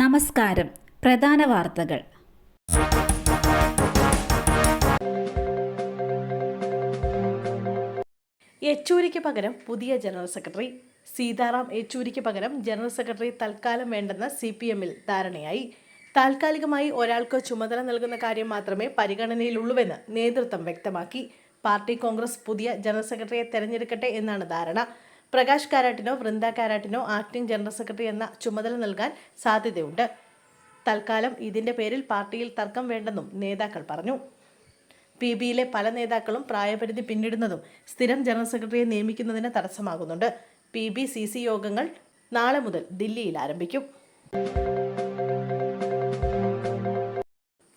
നമസ്കാരം. പ്രധാന വാർത്തകൾ. യെച്ചൂരിക്ക് പകരം പുതിയ ജനറൽ സെക്രട്ടറി. സീതാറാം യെച്ചൂരിക്ക് പകരം ജനറൽ സെക്രട്ടറി തൽക്കാലം വേണ്ടെന്ന സി പി എമ്മിൽ ധാരണയായി. താൽക്കാലികമായി ഒരാൾക്ക് ചുമതല നൽകുന്ന കാര്യം മാത്രമേ പരിഗണനയിലുള്ളൂവെന്ന് നേതൃത്വം വ്യക്തമാക്കി. പാർട്ടി കോൺഗ്രസ് പുതിയ ജനറൽ സെക്രട്ടറിയെ തെരഞ്ഞെടുക്കട്ടെ എന്നാണ് ധാരണ. പ്രകാശ് കാരാട്ടിനോ വൃന്ദ കാരാട്ടിനോ ആക്ടിംഗ് ജനറൽ സെക്രട്ടറി എന്ന ചുമതല നൽകാൻ സാധ്യതയുണ്ട്. തൽക്കാലം ഇതിന്റെ പേരിൽ പാർട്ടിയിൽ തർക്കം വേണ്ടെന്നും നേതാക്കൾ പറഞ്ഞു. പി ബിയിലെ പല നേതാക്കളും പ്രായപരിധി പിന്നിടുന്നതും സ്ഥിരം ജനറൽ സെക്രട്ടറിയെ നിയമിക്കുന്നതിന് തടസ്സമാകുന്നുണ്ട്. പി ബി സി സി യോഗങ്ങൾ നാളെ മുതൽ ദില്ലിയിൽ ആരംഭിക്കും.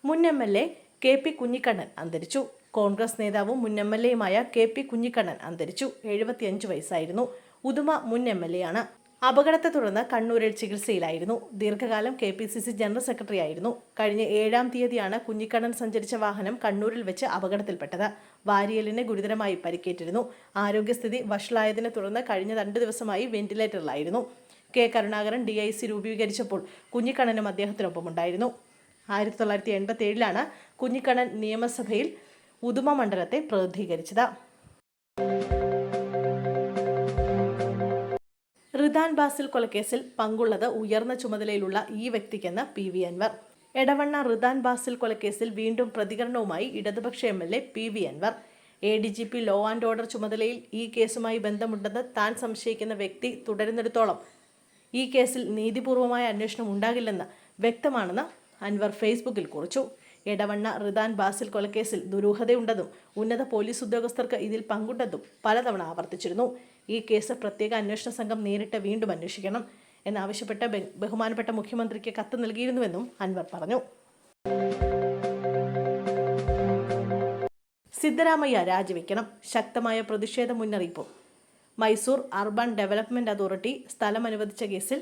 മുൻ M L A K P Kunhikannan അന്തരിച്ചു. കോൺഗ്രസ് നേതാവും മുൻ എം എൽ എയുമായ കെ പി കുഞ്ഞിക്കണ്ണൻ അന്തരിച്ചു. എഴുപത്തിയഞ്ച് വയസ്സായിരുന്നു. ഉദുമ മുൻ എം എൽ എ ആണ്. അപകടത്തെ തുടർന്ന് കണ്ണൂരിൽ ചികിത്സയിലായിരുന്നു. ദീർഘകാലം K P C C general secretary ആയിരുന്നു. കഴിഞ്ഞ ഏഴാം തീയതിയാണ് കുഞ്ഞിക്കണ്ണൻ സഞ്ചരിച്ച വാഹനം കണ്ണൂരിൽ വെച്ച് അപകടത്തിൽപ്പെട്ടത്. വാരിയലിന് ഗുരുതരമായി പരിക്കേറ്റിരുന്നു. ആരോഗ്യസ്ഥിതി വഷളായതിനെ തുടർന്ന് കഴിഞ്ഞ രണ്ട് ദിവസമായി വെന്റിലേറ്ററിലായിരുന്നു. K Karunakaran D I C രൂപീകരിച്ചപ്പോൾ കുഞ്ഞിക്കണ്ണനും അദ്ദേഹത്തിനൊപ്പമുണ്ടായിരുന്നു. ആയിരത്തി തൊള്ളായിരത്തി എൺപത്തി ഏഴിലാണ് കുഞ്ഞിക്കണ്ണൻ നിയമസഭയിൽ ഉദുമ മണ്ഡലത്തെ പ്രതിനിധീകരിച്ചത്. റിദാൻ ബാസിൽ കൊലക്കേസിൽ പങ്കുള്ളത് ഉയർന്ന ചുമതലയിലുള്ള ഈ വ്യക്തിക്കെന്ന് പി വി അൻവർ. എടവണ്ണ റിദാൻ ബാസിൽ കൊലക്കേസിൽ വീണ്ടും പ്രതികരണവുമായി ഇടതുപക്ഷ M L A P V Anvar. A D G P law and order ചുമതലയിൽ ഈ കേസുമായി ബന്ധമുണ്ടെന്ന് താൻ സംശയിക്കുന്ന വ്യക്തി തുടരുന്നിടത്തോളം ഈ കേസിൽ നീതിപൂർവമായ അന്വേഷണം ഉണ്ടാകില്ലെന്ന് വ്യക്തമാണെന്ന് അൻവർ ഫേസ്ബുക്കിൽ കുറിച്ചു. എടവണ്ണ റിദാൻ ബാസിൽ കൊലക്കേസിൽ ദുരൂഹതയുണ്ടെന്നും ഉന്നത പോലീസ് ഉദ്യോഗസ്ഥർക്ക് ഇതിൽ പങ്കുണ്ടെന്നും പലതവണ ആവർത്തിച്ചിരുന്നു. ഈ കേസ് പ്രത്യേക അന്വേഷണ സംഘം നേരിട്ട് വീണ്ടും അന്വേഷിക്കണം എന്നാവശ്യപ്പെട്ട് ബഹുമാനപ്പെട്ട മുഖ്യമന്ത്രിക്ക് കത്ത് നൽകിയിരുന്നുവെന്നും അൻവർ പറഞ്ഞു. സിദ്ധരാമയ്യ രാജിവെക്കണം. ശക്തമായ പ്രതിഷേധ മുന്നറിയിപ്പും. മൈസൂർ അർബൻ ഡെവലപ്മെന്റ് അതോറിറ്റി സ്ഥലം അനുവദിച്ച കേസിൽ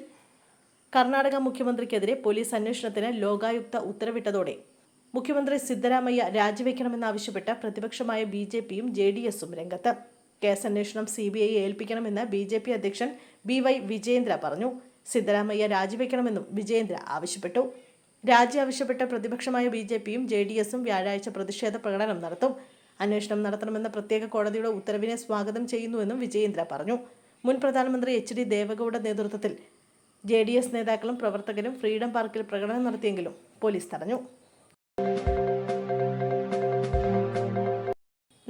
കർണാടക മുഖ്യമന്ത്രിക്കെതിരെ പോലീസ് അന്വേഷണത്തിന് ലോകായുക്ത ഉത്തരവിട്ടതോടെ മുഖ്യമന്ത്രി സിദ്ധരാമയ്യ രാജിവെക്കണമെന്നാവശ്യപ്പെട്ട് പ്രതിപക്ഷമായ ബി ജെ പിയും ജെ ഡി എസും രംഗത്ത്. കേസ് അന്വേഷണം സി ബി ഐ ഏൽപ്പിക്കണമെന്ന് ബി ജെ പി അധ്യക്ഷൻ ബി വൈ വിജയേന്ദ്ര പറഞ്ഞു. സിദ്ധരാമയ്യ രാജിവെക്കണമെന്നും വിജയേന്ദ്ര ആവശ്യപ്പെട്ടു. രാജി ആവശ്യപ്പെട്ട പ്രതിപക്ഷമായ ബി ജെ പിയും ജെ ഡി എസും വ്യാഴാഴ്ച പ്രതിഷേധ പ്രകടനം നടത്തും. അന്വേഷണം നടത്തണമെന്ന പ്രത്യേക കോടതിയുടെ ഉത്തരവിനെ സ്വാഗതം ചെയ്യുന്നുവെന്നും വിജയേന്ദ്ര പറഞ്ഞു. മുൻ പ്രധാനമന്ത്രി എച്ച് ഡി ദേവഗൌഡ നേതൃത്വത്തിൽ ജെ ഡി എസ് നേതാക്കളും പ്രവർത്തകരും ഫ്രീഡം പാർക്കിൽ പ്രകടനം നടത്തിയെങ്കിലും പോലീസ് തടഞ്ഞു.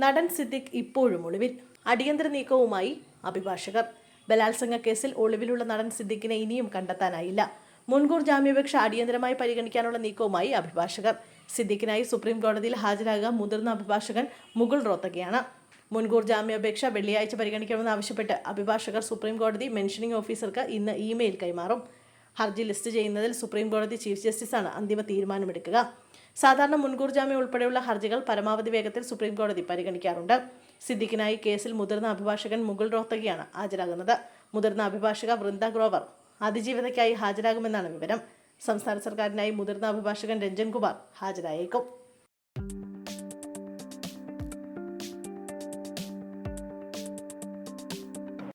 നടൻ സിദ്ദിഖ് ഇപ്പോഴും ഒളിവിൽ. അടിയന്തര നീക്കവുമായി അഭിഭാഷകർ. ബലാത്സംഗ കേസിൽ ഒളിവിലുള്ള നടൻ സിദ്ദിഖിനെ ഇനിയും കണ്ടെത്താനായില്ല. മുൻകൂർ ജാമ്യാപേക്ഷ അടിയന്തരമായി പരിഗണിക്കാനുള്ള നീക്കവുമായി അഭിഭാഷകർ. സിദ്ദിഖിനായി സുപ്രീം കോടതിയിൽ ഹാജരാകാൻ മുതിർന്ന അഭിഭാഷകൻ മുകുൾ റോത്തകയാണ്. മുൻകൂർ ജാമ്യാപേക്ഷ വെള്ളിയാഴ്ച പരിഗണിക്കണമെന്ന് ആവശ്യപ്പെട്ട് അഭിഭാഷകർ സുപ്രീം കോടതി മെൻഷനിംഗ് ഓഫീസർക്ക് ഇന്ന് ഇമെയിൽ കൈമാറും. ഹർജി ലിസ്റ്റ് ചെയ്യുന്നതിൽ സുപ്രീം കോടതി ചീഫ് ജസ്റ്റിസാണ് അന്തിമ തീരുമാനമെടുക്കുക. സാധാരണ മുൻകൂർ ജാമ്യം ഉൾപ്പെടെയുള്ള ഹർജികൾ പരമാവധി വേഗത്തിൽ സുപ്രീം കോടതി പരിഗണിക്കാറുണ്ട്. സിദ്ദിഖിനായി കേസിൽ മുതിർന്ന അഭിഭാഷകൻ മുകുൾ റോത്തകിയാണ് ഹാജരാകുന്നത്. മുതിർന്ന അഭിഭാഷക വൃന്ദ ഗ്രോവർ അതിജീവിതയ്ക്കായി ഹാജരാകുമെന്നാണ് വിവരം. സംസ്ഥാന സർക്കാരിനായി മുതിർന്ന അഭിഭാഷകൻ രഞ്ജൻ കുമാർ ഹാജരായേക്കും.